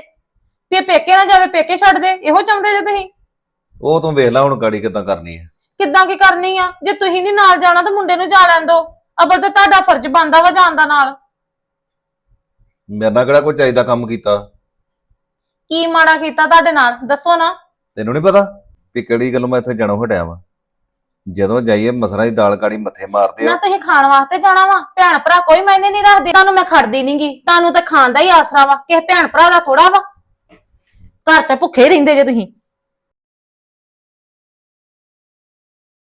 [SPEAKER 3] ਵੀ ਇਹ ਪੇਕੇ ਨਾ ਜਾਵੇ ਪੇਕੇ ਛੱਡ ਦੇ ਇਹੋ ਚਾਹੁੰਦੇ ਜੇ ਤੁਸੀਂ?
[SPEAKER 5] ਉਹ ਤੂੰ ਵੇਖ ਲੈ ਹੁਣ ਗਾੜੀ ਕਿੱਦਾਂ ਕਰਨੀ ਹੈ
[SPEAKER 3] ਕਿੱਦਾਂ ਕੀ ਕਰਨੀ ਆ? ਜੇ ਤੁਸੀਂ ਨਹੀਂ ਨਾਲ ਜਾਣਾ ਤਾਂ ਮੁੰਡੇ ਨੂੰ ਜਾ ਲੈਣ ਦੋ। ਅਬਲ ਤੇ ਤੁਹਾਡਾ ਫਰਜ਼ ਬਣਦਾ ਵਾ ਜਾਣ ਦਾ ਨਾਲ।
[SPEAKER 5] ਮੇਰੇ ਨਾਲ ਕਿਹੜਾ ਕੋਈ ਚਾਹੀਦਾ ਕੰਮ ਕੀਤਾ?
[SPEAKER 3] ਕੀ ਮਾੜਾ ਕੀਤਾ ਤੁਹਾਡੇ ਨਾਲ? ਦੱਸੋ ਨਾ।
[SPEAKER 5] ਤੈਨੂੰ ਨਹੀਂ ਪਤਾ ਵੀ ਕਿਹੜੀ ਗੱਲੋਂ ਮੈਂ ਇੱਥੇ ਜਾਣੋਂ ਹਟਿਆ ਵਾਂ? ਜਦੋਂ ਜਾਈਏ ਮਸਰਾਂ ਦੀ ਦਾਲ ਕਾੜੀ ਮੱਥੇ ਮਾਰਦੇ
[SPEAKER 3] ਨਾ
[SPEAKER 5] ਆ
[SPEAKER 3] ਤੁਸੀਂ ਖਾਣ ਵਾਸਤੇ ਜਾਣਾ ਵਾ। ਭੈਣ ਭਰਾ ਕੋਈ ਮਾਇਨੇ ਨਹੀਂ ਰੱਖਦੇ। ਤੁਹਾਨੂੰ ਮੈਂ ਖੜਦੀ ਨਹੀਂਗੀ ਤੁਹਾਨੂੰ ਤਾਂ ਖਾਣ ਦਾ ਹੀ ਆਸਰਾ ਵਾ। ਕਿਸੇ ਭੈਣ ਭਰਾ ਦਾ ਥੋੜਾ ਵਾ। ਘਰ ਤੇ ਭੁੱਖੇ ਰਹਿੰਦੇ ਜੇ ਤੁਸੀਂ।